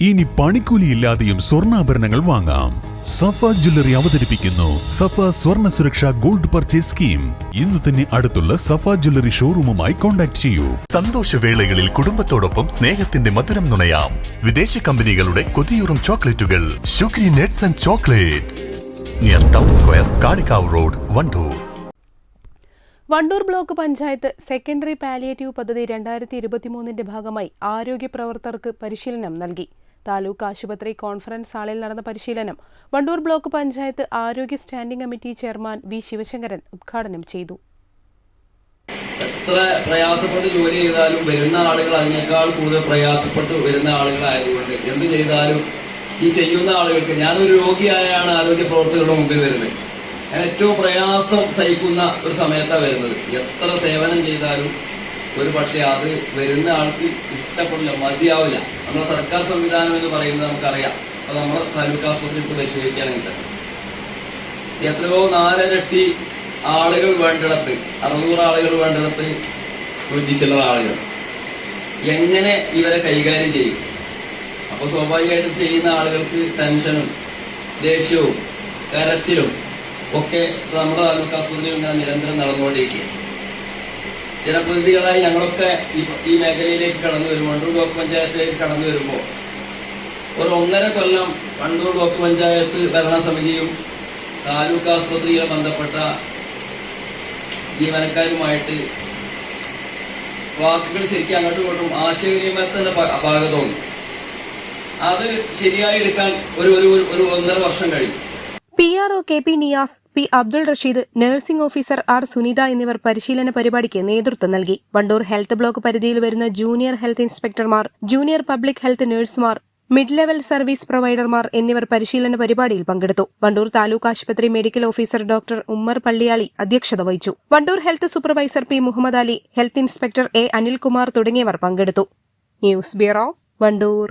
ഇനി പണിക്കൂലിയില്ലാതെയും സ്വർണാഭരണങ്ങൾ വാങ്ങാം. സഫ ജ്വല്ലറി അവതരിപ്പിക്കുന്നു. സഫ സ്വർണ സുരക്ഷ ഗോൾഡ് പർച്ചേസ് സ്കീം. ഇന്ന് തന്നെ അടുത്തുള്ള സഫ ജ്വല്ലറി ഷോറൂമുമായി കോൺടാക്ട് ചെയ്യൂ. സന്തോഷവേളകളിൽ കുടുംബത്തോടൊപ്പം സ്നേഹത്തിന്റെ മധുരം നുണയാം. വിദേശ കമ്പനികളുടെ കൊതിയൂറും ചോക്ലേറ്റുകൾ. Sugary nuts and chocolates. Near town square Kalikavu road Wandoor. Wandoor block panchayat secondary palliative പദ്ധതി രണ്ടായിരത്തി ഇരുപത്തിമൂന്നിന്റെ ഭാഗമായി ആരോഗ്യ പ്രവർത്തകർക്ക് പരിശീലനം നൽകി. താലൂക്ക് ആശുപത്രി കോൺഫറൻസ് ഹാളിൽ നടന്ന പരിശീലനം വണ്ടൂർ ബ്ലോക്ക് പഞ്ചായത്ത് ആരോഗ്യ standing committee chairman V Sivasankaran ഉദ്ഘാടനം ചെയ്തു. എത്ര പ്രയാസപ്പെട്ട് ജോലി ചെയ്താലും വരുന്ന ആളുകൾ അതിനേക്കാൾ കൂടുതൽ പ്രയാസപ്പെട്ട് വരുന്ന ആളുകളായതുകൊണ്ട് എന്ത് ചെയ്താലും ഈ ചെയ്യുന്ന ആളുകൾക്ക് ഞാനൊരു രോഗിയായാണ് ആരോഗ്യ പ്രവർത്തകരുടെ മുമ്പിൽ വരുന്നത്. ഞാൻ ഏറ്റവും പ്രയാസം സഹിക്കുന്ന ഒരു സമയത്താണ് വരുന്നത്. എത്ര സേവനം ചെയ്താലും ഒരു പക്ഷേ അത് വരുന്ന ആൾക്ക് ഇഷ്ടപ്പെടില്ല മതിയാവില്ല. നമ്മുടെ സർക്കാർ സംവിധാനം എന്ന് പറയുന്നത് നമുക്കറിയാം. അത് നമ്മുടെ താലൂക്ക് ആസ്പത്രിയിൽ പരിശോധിക്കുകയാണെങ്കിൽ തന്നെ. എത്രയോ നാലരട്ടി ആളുകൾ വേണ്ടിടത്ത് അറുന്നൂറ് ആളുകൾ വേണ്ടിടത്ത് ചില്ലറ ആളുകൾ. എങ്ങനെ ഇവരെ കൈകാര്യം ചെയ്യും? അപ്പൊ സ്വാഭാവികമായിട്ട് ചെയ്യുന്ന ആളുകൾക്ക് ടെൻഷനും ദേഷ്യവും കരച്ചിലും ഒക്കെ ഇപ്പൊ നമ്മുടെ താലൂക്ക് ആസ്പത്രിയിൽ നിരന്തരം നടന്നുകൊണ്ടിരിക്കുക. ജനപ്രതിനിധികളായി ഞങ്ങളൊക്കെ ഈ മേഖലയിലേക്ക് കടന്നു വരുമ്പോൾ വണ്ടൂർ ബ്ലോക്ക് പഞ്ചായത്തിലേക്ക് കടന്നു വരുമ്പോൾ ഒരു ഒന്നര കൊല്ലം വണ്ടൂർ ബ്ലോക്ക് പഞ്ചായത്ത് ഭരണസമിതിയും താലൂക്ക് ആസ്പത്രിയിലെ ബന്ധപ്പെട്ട ജീവനക്കാരുമായിട്ട് വാക്കുകൾ ശരിക്കും അങ്ങോട്ടും ഇങ്ങോട്ടും ആശയവിനിമയത്തിന്റെ ഭാഗത്തോന്നു അത് ശരിയായി എടുക്കാൻ ഒരു ഒരു ഒരു- ഒന്നര വർഷം കഴിയും P R O K P Niyas P Abdul Rasheed nursing officer R Sunitha എന്നിവർ പരിശീലന പരിപാടിക്ക് നേതൃത്വം നൽകി. വണ്ടൂർ ഹെൽത്ത് ബ്ലോക്ക് പരിധിയിൽ വരുന്ന ജൂനിയർ ഹെൽത്ത് ഇൻസ്പെക്ടർമാർ ജൂനിയർ പബ്ലിക് ഹെൽത്ത് നഴ്സുമാർ മിഡ് ലെവൽ സർവീസ് പ്രൊവൈഡർമാർ എന്നിവർ പരിശീലന പരിപാടിയിൽ പങ്കെടുത്തു. വണ്ടൂർ താലൂക്ക് ആശുപത്രി medical officer doctor Ummer Palliyali അധ്യക്ഷത വഹിച്ചു. Wandoor health supervisor P Muhammad Ali health inspector A Anilkumar തുടങ്ങിയവർ പങ്കെടുത്തു. News bureau Wandoor.